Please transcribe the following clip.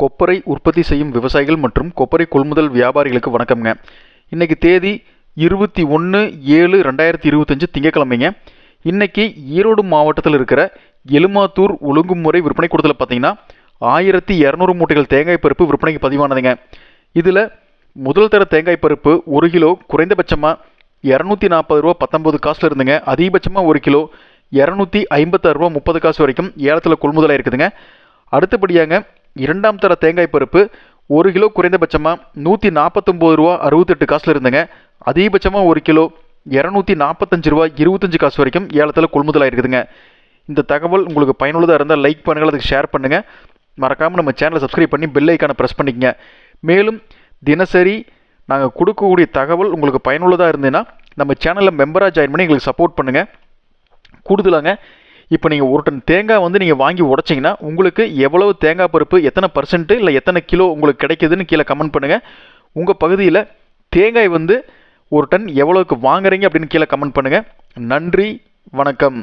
கொப்பரை உற்பத்தி செய்யும் விவசாயிகள் மற்றும் கொப்பரை கொள்முதல் வியாபாரிகளுக்கு வணக்கம்ங்க. இன்றைக்கு தேதி இருபத்தி ஒன்று ஏழு ரெண்டாயிரத்தி இருபத்தஞ்சு திங்கக்கிழமைங்க இன்றைக்கி ஈரோடு மாவட்டத்தில் இருக்கிற எலுமாத்தூர் ஒழுங்குமுறை விற்பனை கூடத்தில் பார்த்தீங்கன்னா ஆயிரத்தி இரநூறு மூட்டைகள் தேங்காய் பருப்பு விற்பனைக்கு பதிவானதுங்க. இதில் முதல் தர தேங்காய் பருப்பு ஒரு கிலோ குறைந்தபட்சமாக இரநூத்தி நாற்பது ரூபா பத்தொம்பது காசில் இருந்துங்க. அதிகபட்சமாக ஒரு கிலோ இரநூத்தி ஐம்பத்தாறு ரூபா முப்பது காசு வரைக்கும் ஏலத்தில் கொள்முதலாக இருக்குதுங்க அடுத்தபடியாங்க இரண்டாம் தர தேங்காய் பருப்பு ஒரு கிலோ குறைந்தபட்சமாக நூற்றி நாற்பத்தொம்போது ரூபா அறுபத்தெட்டு காசில் இருந்துங்க. அதிகபட்சமாக ஒரு கிலோ இரநூத்தி நாற்பத்தஞ்சு ரூபா இருபத்தஞ்சு காசு வரைக்கும் ஏலத்தில் கொள்முதலாக இருக்குதுங்க இந்த தகவல் உங்களுக்கு பயனுள்ளதாக இருந்தால் லைக் பண்ணுங்கள் அதுக்கு ஷேர் பண்ணுங்கள் மறக்காமல் நம்ம சேனலை சப்ஸ்கிரைப் பண்ணி பெல் ஐக்கானை ப்ரெஸ் பண்ணிக்கங்க. மேலும் தினசரி நாங்கள் கொடுக்கக்கூடிய தகவல் உங்களுக்கு பயனுள்ளதாக இருந்ததுன்னா நம்ம சேனலில் மெம்பராக ஜாயின் பண்ணி எங்களுக்கு சப்போர்ட் பண்ணுங்கள் கூடுதலாங்க இப்போ நீங்கள் ஒரு டன் தேங்காய் வந்து நீங்கள் வாங்கி உடைச்சிங்கன்னா உங்களுக்கு எவ்வளவு தேங்காய் பருப்பு எத்தனை பர்சன்ட்டு இல்லை எத்தனை கிலோ உங்களுக்கு கிடைக்குதுன்னு கீழே கமெண்ட் பண்ணுங்கள் உங்கள் பகுதியில் தேங்காய் வந்து ஒரு டன் எவ்வளோக்கு வாங்குறீங்க அப்படின்னு கீழே கமெண்ட் பண்ணுங்கள் நன்றி வணக்கம்.